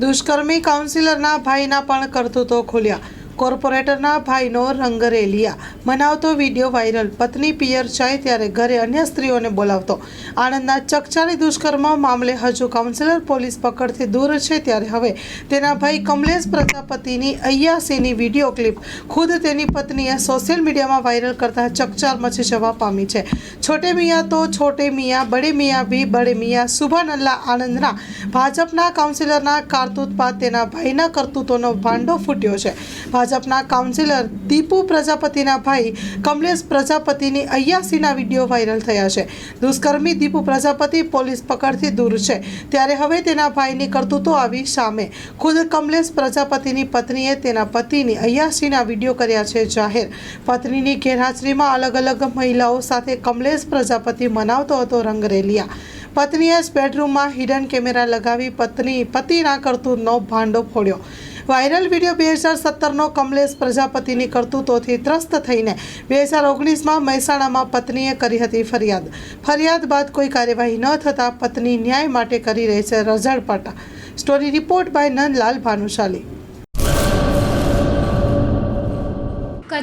દુષ્કર્મી કાઉન્સિલરના ભાઈના પણ કરતૂતો ખુલ્યા. કોર્પોરેટરના ભાઈનો રંગરેલિયા મનાવતો વીડિયો વાયરલ. પત્ની પિયર જાય ત્યારે ઘરે અન્ય સ્ત્રીઓને બોલાવતો. આણંદના ચકચારી દુષ્કર્મ મામલે હજુ કાઉન્સિલર પોલીસ પકડથી દૂર છે ત્યારે હવે તેના ભાઈ કમલેશ પ્રજાપતિની અય્યાસીની વીડિયો ક્લિપ ખુદ તેની પત્નીએ સોશિયલ મીડિયામાં વાયરલ કરતા ચકચાર મચી જવા પામી છે. છોટે મિયા તો છોટે મિયા, બડે મિયા ભી બડે મિયા સુભાન અલ્લા આણંદના ભાજપના કાઉન્સિલરના કારતૂત બાદ તેના ભાઈના કરતૂતોનો ભાંડો ફૂટ્યો છે. ભાજપના કાઉન્સિલર દીપુ પ્રજાપતિના ભાઈ કમલેશ પ્રજાપતિની અયાસીના વીડિયો વાયરલ થયા છે. દુષ્કર્મી દીપુ પ્રજાપતિ પોલીસ પકડથી દૂર છે. ત્યારે હવે તેના ભાઈની કરતૂતો આવી સામે. ખુદ કમલેશ પ્રજાપતિની પત્નીએ તેના પતિની અયાસીના વીડિયો કર્યા છે જાહેર. પત્નીની ગેરહાજરીમાં અલગ અલગ મહિલાઓ સાથે કમલેશ પ્રજાપતિ મનાવતો હતો રંગરેલિયા. પત્નીએ બેડરૂમમાં હિડન કેમેરા લગાવી પત્ની પતિના કરતૂતનો ભાંડો ફોડ્યો. વાયરલ વીડિયો બે હજાર સત્તરનો કમલેશ પ્રજાપતિની કરતૂતોથી ત્રસ્ત થઈને બે હજાર ઓગણીસમાં મહેસાણામાં પત્નીએ કરી હતી ફરિયાદ. ફરિયાદ બાદ કોઈ કાર્યવાહી ન થતાં પત્ની ન્યાય માટે કરી રહી છે રઝળપાટા. Story report by Nandlal Bhanushali.